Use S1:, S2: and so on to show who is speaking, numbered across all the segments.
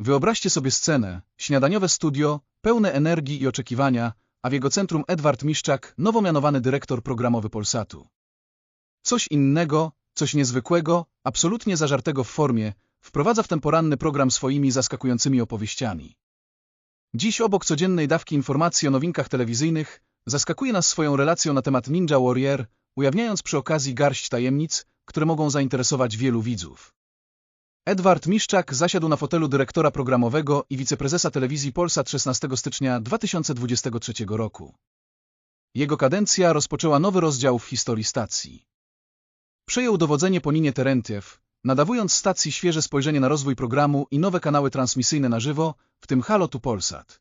S1: Wyobraźcie sobie scenę, śniadaniowe studio, pełne energii i oczekiwania, a w jego centrum Edward Miszczak, nowo mianowany dyrektor programowy Polsatu. Coś innego, coś niezwykłego, absolutnie zażartego w formie, wprowadza w ten poranny program swoimi zaskakującymi opowieściami. Dziś obok codziennej dawki informacji o nowinkach telewizyjnych, zaskakuje nas swoją relacją na temat Ninja Warrior, ujawniając przy okazji garść tajemnic, które mogą zainteresować wielu widzów. Edward Miszczak zasiadł na fotelu dyrektora programowego i wiceprezesa telewizji Polsat 16 stycznia 2023 roku. Jego kadencja rozpoczęła nowy rozdział w historii stacji. Przejął dowodzenie po Ninie Terentiew, nadawując stacji świeże spojrzenie na rozwój programu i nowe kanały transmisyjne na żywo, w tym Halo tu Polsat.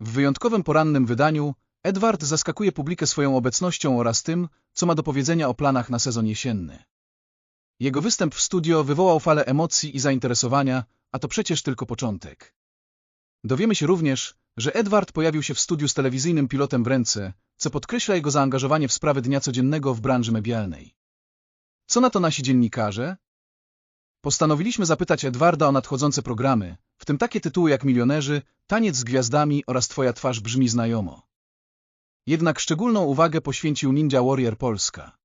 S1: W wyjątkowym porannym wydaniu Edward zaskakuje publikę swoją obecnością oraz tym, co ma do powiedzenia o planach na sezon jesienny. Jego występ w studio wywołał falę emocji i zainteresowania, a to przecież tylko początek. Dowiemy się również, że Edward pojawił się w studiu z telewizyjnym pilotem w ręce, co podkreśla jego zaangażowanie w sprawy dnia codziennego w branży medialnej. Co na to nasi dziennikarze? Postanowiliśmy zapytać Edwarda o nadchodzące programy, w tym takie tytuły jak Milionerzy, Taniec z gwiazdami oraz Twoja twarz brzmi znajomo. Jednak szczególną uwagę poświęcił Ninja Warrior Polska.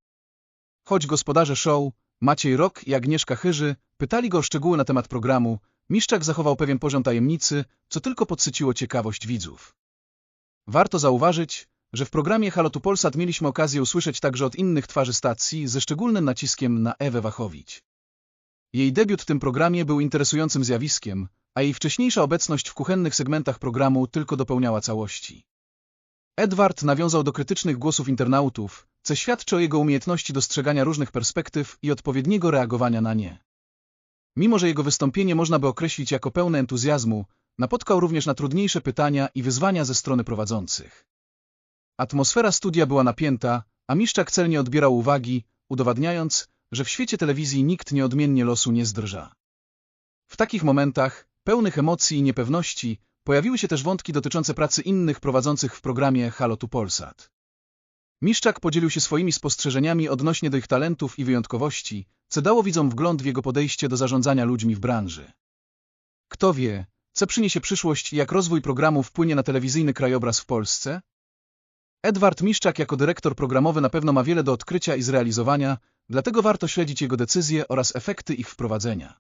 S1: Choć gospodarze show, Maciej Rok i Agnieszka Chyży, pytali go o szczegóły na temat programu, Miszczak zachował pewien poziom tajemnicy, co tylko podsyciło ciekawość widzów. Warto zauważyć, że w programie Halotu Polsat mieliśmy okazję usłyszeć także od innych twarzy stacji ze szczególnym naciskiem na Ewę Wachowicz. Jej debiut w tym programie był interesującym zjawiskiem, a jej wcześniejsza obecność w kuchennych segmentach programu tylko dopełniała całości. Edward nawiązał do krytycznych głosów internautów, co świadczy o jego umiejętności dostrzegania różnych perspektyw i odpowiedniego reagowania na nie. Mimo, że jego wystąpienie można by określić jako pełne entuzjazmu, napotkał również na trudniejsze pytania i wyzwania ze strony prowadzących. Atmosfera studia była napięta, a Miszczak celnie odbierał uwagi, udowadniając, że w świecie telewizji nikt nieodmiennie losu nie zdrża. W takich momentach, pełnych emocji i niepewności, pojawiły się też wątki dotyczące pracy innych prowadzących w programie Halo tu Polsat. Miszczak podzielił się swoimi spostrzeżeniami odnośnie do ich talentów i wyjątkowości, co dało widzom wgląd w jego podejście do zarządzania ludźmi w branży. Kto wie, co przyniesie przyszłość i jak rozwój programu wpłynie na telewizyjny krajobraz w Polsce? Edward Miszczak jako dyrektor programowy na pewno ma wiele do odkrycia i zrealizowania, dlatego warto śledzić jego decyzje oraz efekty ich wprowadzenia.